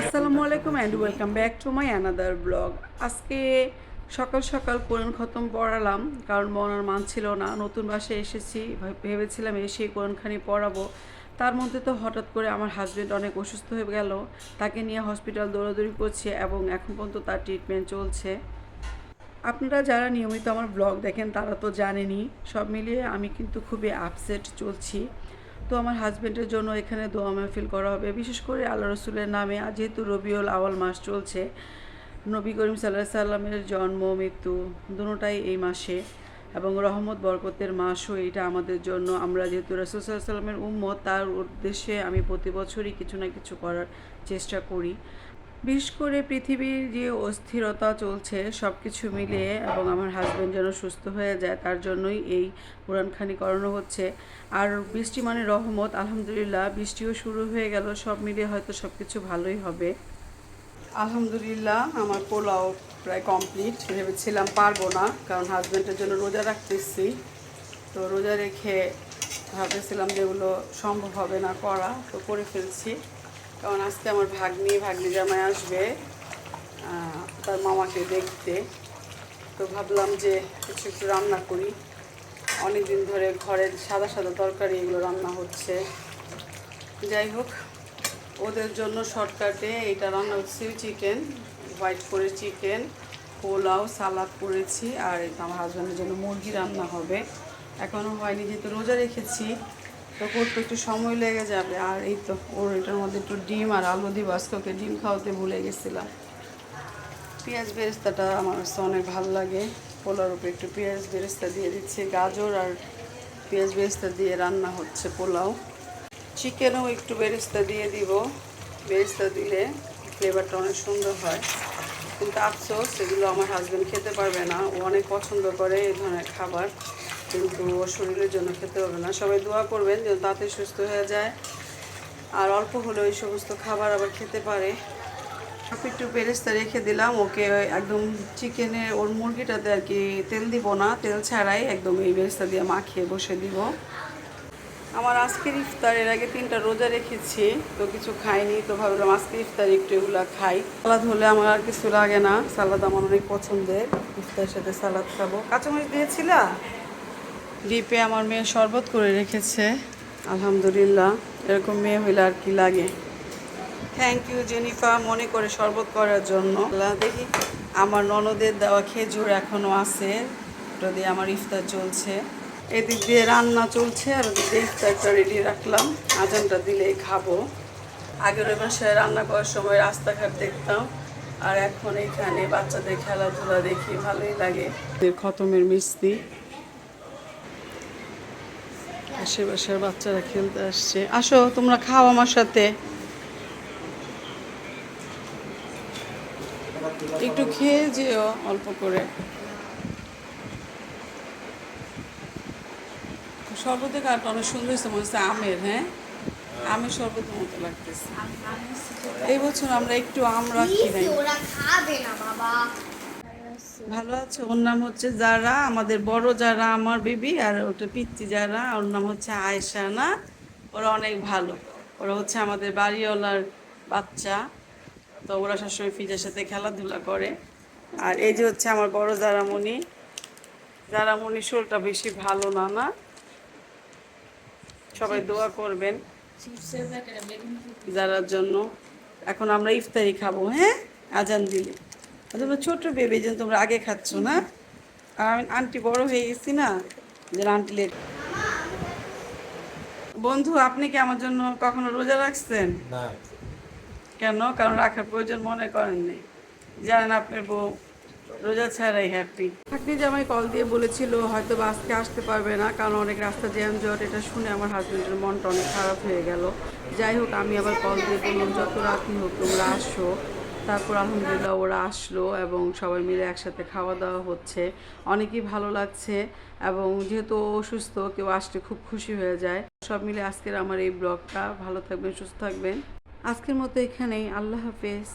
আসসালামু আলাইকুম and welcome back to my another blog আজকে সকাল সকাল কোরআন খতম পড়ালাম, কারণ মনার মান ছিল না। নতুন বাসায় এসেছি ভেবেছিলাম এসে কোরআনখানি পড়াবো। তার মধ্যে তো হঠাৎ করে আমার হাজব্যান্ড অনেক অসুস্থ হয়ে গেল। তাকে নিয়ে হসপিটাল দৌড়াদৌড়ি করছে এবং এখন পর্যন্ত তার ট্রিটমেন্ট চলছে। আপনারা যারা নিয়মিত আমার ব্লগ দেখেন, তারা তো জানেনই, সব মিলিয়ে আমি কিন্তু খুবই আপসেট চলছি। তো আমার হাজব্যান্ডের জন্য এখানে দোয়া মাহফিল করা হবে। বিশেষ করে আল্লাহ রসুলের নামে আর যেহেতু রবিউল আওয়াল মাস চলছে, নবী করিম সাল্লাহ সাল্লামের জন্ম, মৃত্যু দুটাই এই মাসে এবং রহমত, বরকতের মাসও এটা আমাদের জন্য। আমরা যেহেতু রসুল সাল্লাহ সাল্লামের উম্মত, তার উদ্দেশ্যে আমি প্রতি বছরই কিছু না কিছু করার চেষ্টা করি। বিশেষ করে পৃথিবীর যে অস্থিরতা চলছে সব কিছু মিলিয়ে এবং আমার হাজব্যান্ড যেন সুস্থ হয়ে যায়, তার জন্যই এই কোরআনখানি করানো হচ্ছে। আর বৃষ্টি মানে রহমত, আলহামদুলিল্লাহ বৃষ্টিও শুরু হয়ে গেল, সব মিলিয়ে হয়তো সব কিছু ভালোই হবে। আলহামদুলিল্লাহ আমার পোলাও প্রায় কমপ্লিট ভেবেছিলাম পারব না, কারণ হাজব্যান্ডের জন্য রোজা রাখতেছি। তো রোজা রেখে ভাবতেছিলাম যেগুলো সম্ভব হবে না করা, তো করে ফেলছি। কারণ আজকে আমার ভাগ্নি ভাগ্নি জামাই আসবে তার মামাকে দেখতে। তো ভাবলাম যে কিছু একটু রান্না করি। অনেক দিন ধরে ঘরের সাদা সাদা তরকারি এগুলো রান্না হচ্ছে। যাই হোক, ওদের জন্য শর্টকাটে এটা রান্না হচ্ছে চিকেন, হোয়াইট করে চিকেন, পোলাও, সালাদ করেছি, আর আমার হাজব্যান্ডের জন্য মুরগি রান্না হবে। এখনও হয়নি, যেহেতু রোজা রেখেছি তো করতে একটু সময় লেগে যাবে। আর এই তো, ওর এটার মধ্যে একটু ডিম আর আলু আজকে ওকে ডিম খাওয়াতে ভুলে গেছিলাম। পেঁয়াজ বেরেস্তাটা আমার কাছে অনেক ভালো লাগে। পোলার উপরে একটু পেঁয়াজ বেরেস্তা দিয়ে দিচ্ছি। গাজর আর পেঁয়াজ বেরেস্তা দিয়ে রান্না হচ্ছে পোলাও। চিকেনও একটু বেরেস্তা দিয়ে দিব। বেরেস্তা দিলে ফ্লেভারটা অনেক সুন্দর হয়। কিন্তু আফসোস, এগুলো আমার হাজব্যান্ড খেতে পারবে না। ও অনেক পছন্দ করে এই ধরনের খাবার। কিন্তু ওর শরীরের জন্য খেতে হবে না। সবাই দোয়া করবেন যেন তাতে সুস্থ হয়ে যায়। আর অল্প হলে ওই সমস্ত খাবার আবার খেতে পারে। একটু পেরেস্তা রেখে দিলাম। ওকে একদম চিকেনের ওর মুরগিটাতে আর কি তেল দিব না। তেল ছাড়াই একদম এই বেরেস্তা দিয়ে মাখিয়ে বসে দিব। আমার আজকের ইফতার, এর আগে তিনটা রোজা রেখেছি, তো কিছু খাইনি, তো ভাবলাম আজকে ইফতার একটু এগুলো খাই। সালাদ হলে আমার আর কিছু লাগে না। সালাদ আমার অনেক পছন্দের। ইফতারের সাথে সালাদ খাব। কাঁচামরিচ দিয়েছিলা? ডিপে আমার মেয়ে শরবত করে রেখেছে। আলহামদুলিল্লাহ এরকম মেয়ে হইলে আর কি লাগে? থ্যাংক ইউ জেনিফা মনে করে শরবত করার জন্য। দেখি আমার ননদের দেওয়া খেজুর এখনও আছে ওটা দিয়ে আমার ইফতার চলছে। এদিক দিয়ে রান্না চলছে আর ওদিক দিয়ে ইফতারটা রেডি রাখলাম। আজানটা দিলেই খাব। আগের ওই বাসায় রান্না করার সময় রাস্তাঘাট দেখতাম আর এখন এখানে বাচ্চাদের খেলাধুলা দেখি ভালোই লাগে। খতমের মিস্তি আশেপাশের বাচ্চারা খেলতে আসছে। আসো, তোমরা খাও আমার সাথে। একটু খেয়ে যেও অল্প করে। শরবতের কাঠটা অনেক সুন্দর হয়েছে, মনে হচ্ছে আমের হ্যাঁ? আমের শরবতের মতো লাগতেছে। এই বছর আমরা একটু আম রাখি নাই। খাবে না, বাবা। ভালো আছে? ওর নাম হচ্ছে যারা আমাদের বড় যারা আমার বেবি আর ওটা পিচ্ছি যারা ওর নাম হচ্ছে আয়েশা না ওরা অনেক ভালো। ওরা হচ্ছে আমাদের বাড়িওয়ালার বাচ্চা। তো ওরা সবসময় ফিজের সাথে খেলাধুলা করে। আর এই যে হচ্ছে আমার বড় জারামণি। জারামণি শোলটা বেশি ভালো না না? সবাই দোয়া করবেন যারার জন্য। এখন আমরা ইফতারি খাব হ্যাঁ? আজান দিলে। তোমরা ছোট বেবি যেন তোমরা আগে খাচ্ছ না। আর আমি আন্টি বড় হয়ে গেছি না যেন আন্টি লেট বন্ধু আপনি কি আমার জন্য কখনো রোজা রাখছেন? না। কেন? কারণ রাখার প্রয়োজন মনে করেননি জানেন আপনার বউ রোজা ছাড়াই হ্যাপি থাকনি জামাই কল দিয়ে বলেছিল হয়তো বা আজকে আসতে পারবে না কারণ অনেক রাস্তা জ্যাম জট এটা শুনে আমার হাজবেন্ডের মনটা অনেক খারাপ হয়ে গেল। যাই হোক আমি আবার কল দিয়ে বললাম যত রাতই হোক তোমরা আসো। তারপর আলহামদুলিল্লাহ ওরা আসলো এবং সবাই মিলে একসাথে খাওয়া দাওয়া হচ্ছে। অনেকই ভালো লাগছে এবং যেহেতু অসুস্থ, কেউ আসলে খুব খুশি হয়ে যায়। সব মিলে আজকের আমার এই ব্লগটা। ভালো থাকবেন, সুস্থ থাকবেন। আজকের মতো এখানেই। আল্লাহ হাফেজ।